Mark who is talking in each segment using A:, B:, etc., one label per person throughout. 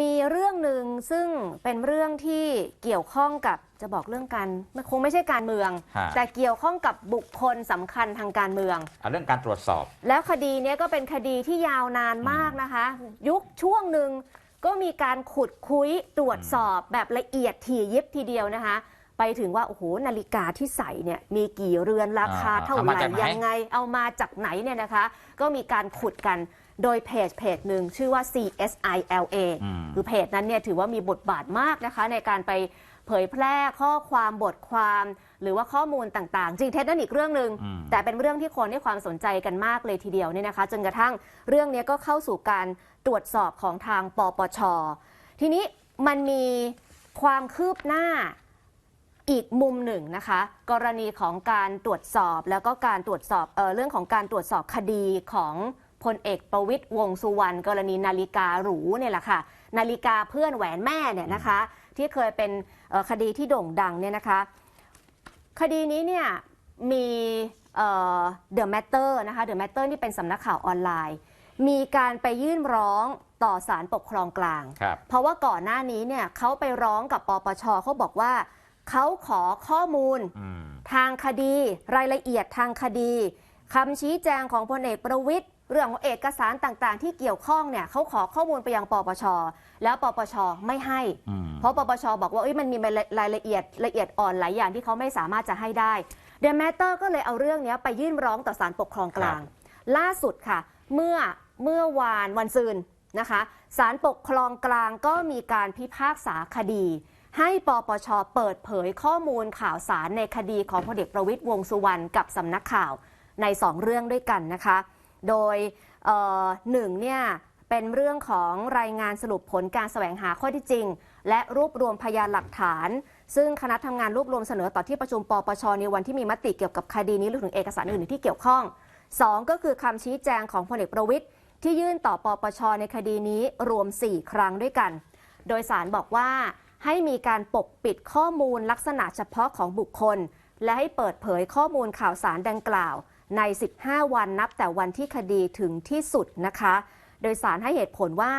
A: มีเรื่องหนึ่งซึ่งเป็นเรื่องที่เกี่ยวข้องกับจะบอกเรื่องการมันคงไม่ใช่การเมือง
B: ฮะ
A: แต่เกี่ยวข้องกับบุคคลสำคัญทางการเมือง
B: เอาเรื่องการตรวจสอบ
A: แล้วคดีเนี้ยก็เป็นคดีที่ยาวนานมากนะคะ ยุคช่วงหนึ่งก็มีการขุดคุยตรวจสอบแบบละเอียดถี่ยิบทีเดียวนะคะ ไปถึงว่าโอ้โหนาฬิกาที่ใส่เนี่ยมีกี่เรือนราคา
B: อ่า
A: เท่า
B: เอา
A: ไห
B: มา
A: ร่
B: จากไหน
A: ยังไง เอามาจากไหนเนี่ยนะคะ ก็มีการขุดกัน โดยเพจเพจหนึ่งชื่อว่า CSILA
B: อืม
A: คือเพจนั้นเนี่ยถือว่ามีบทบาทมากนะคะ ในการไปเผยแพร่ข้อความบทความ หรือว่าข้อมูลต่างๆ จริงเท็จนั่นอีกเรื่องหนึ่ง
B: อืม
A: แต่เป็นเรื่องที่คนให้ความสนใจกันมากเลยทีเดียวเนี่ยนะคะ จนกระทั่งเรื่องนี้ก็เข้าสู่การตรวจสอบของทางปปช ทีนี้มันมีความคืบหน้าอีกมุมหนึ่งนะคะ กรณีของการตรวจสอบแล้วก็การตรวจสอบเออเรื่องของการตรวจสอบคดีของ พลเอกประวิตยวงษ์สุวรรณกรณีนาฬิกาหรูเนี่ยแหละค่ะ นาฬิกาเพื่อนแหวนแม่เนี่ยนะคะ ที่เคยเป็นเอ่อคดีที่โด่งดังเนี่ยนะคะ คดีนี้เนี่ยมีเดอะแมตเตอร์นะคะเดอะแมตเตอร์นี่เป็นสำนักข่าวออนไลน์ มีการไปยื่นร้องต่อศาลปกครองกลาง
B: ครับ
A: เพราะว่าก่อนหน้านี้เนี่ยเขาไปร้องกับปปชเขาบอกว่าเขาขอข้อมูล
B: อืม
A: ทางคดี รายละเอียดทางคดีคำชี้แจงของพลเอกประวิตย เรื่องของเอกสารต่างๆ ที่เกี่ยวข้องเนี่ยเขาขอข้อมูลไปยังปปช แล้วปปชไม่ให้
B: อืม
A: เพราะปปชบอกว่าเอ้ยมันมีรายละเอียดละเอียดอ่อนหลายอย่างที่เขาไม่สามารถจะให้ได้เด e m แมตเตอร์ก็เลยเอาเรื่องเนี้ยไปยื่นร้องต่อศาลปกครองกลาง ล่าสุดค่ะ เมื่อเมื่อวานวันซืนนะคะศาลปกครองกลางก็มีการพิพากษาคดี ให้ปปชเปิดเผยข้อมูลข่าวสารในคดีของพลเอกประวิตยวงษ์สุวรรณกับสำนักข่าวในสองเรื่องด้วยกันนะคะ โดยหนึ่งเนี่ยเป็นเรื่องของรายงานสรุปผลการแสวงหาข้อที่จริง และรวบรวมพยานหลักฐาน ซึ่งคณะทำงานรวบรวมเสนอต่อที่ประชุมปปชในวันที่มีมติเกี่ยวกับคดีนี้หรือถึงเอกสารอื่นๆที่เกี่ยวข้องสองก็คือคำชี้แจงของพลเอกประวิตยที่ยื่นต่อปปชในคดีนี้รวม 4 ครั้งด้วยกัน โดยสารบอกว่าให้มีการปกปิดข้อมูลลักษณะเฉพาะของบุคคล และให้เปิดเผยข้อมูลข่าวสารดังกล่าว ใน 15 วันนับแต่วันที่คดีถึงที่สุดนะคะ โดยสารให้เหตุผลว่า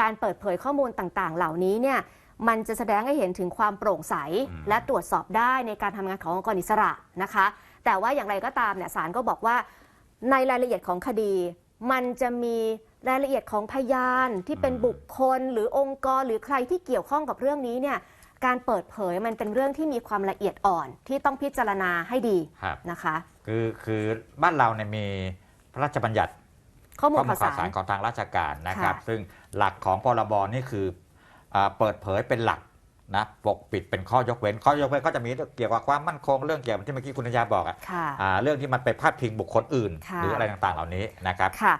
A: การเปิดเผยข้อมูลต่างๆ เหล่านี้เนี่ยมันจะแสดงให้เห็นถึงความโปร่งใส
B: อืม
A: และตรวจสอบได้ในการทำงานขององค์กรอิสระนะคะ แต่ว่าอย่างไรก็ตามเนี่ยศาลก็บอกว่าในรายละเอียดของคดี มันจะมีรายละเอียดของพยานที่เป็นบุคคลหรือองค์กรหรือใครที่เกี่ยวข้องกับเรื่องนี้เนี่ยการเปิดเผยมันเป็นเรื่องที่มีความละเอียดอ่อนที่ต้องพิจารณาให้ดี
B: ครับ
A: นะคะ
B: คือคือบ้านเราเนี่ยมีพระราชบัญญัติ
A: ข้อมูล
B: ข้อมูล
A: ข่าว
B: ข่าว
A: สา
B: สารรของทางราชการนะครับ
A: ค่ะ
B: ซึ่งหลักของพรบนี่คืออาเปิดเผยเป็นหลักนะปกปิดเป็นข้อยกเว้น ข้อยกเว้นก็จะมีเกี่ยวกับความมั่นคงเรื่องเกี่ยวกับที่เมื่อกี้คุณธัญญาบอกอะ
A: ค่ะ
B: อ่าเรื่องที่มันไปพาดพิงบุคคลอื่น
A: ค่ะ
B: หรืออะไรต่างๆเหล่านี้นะครับ
A: ค่ะ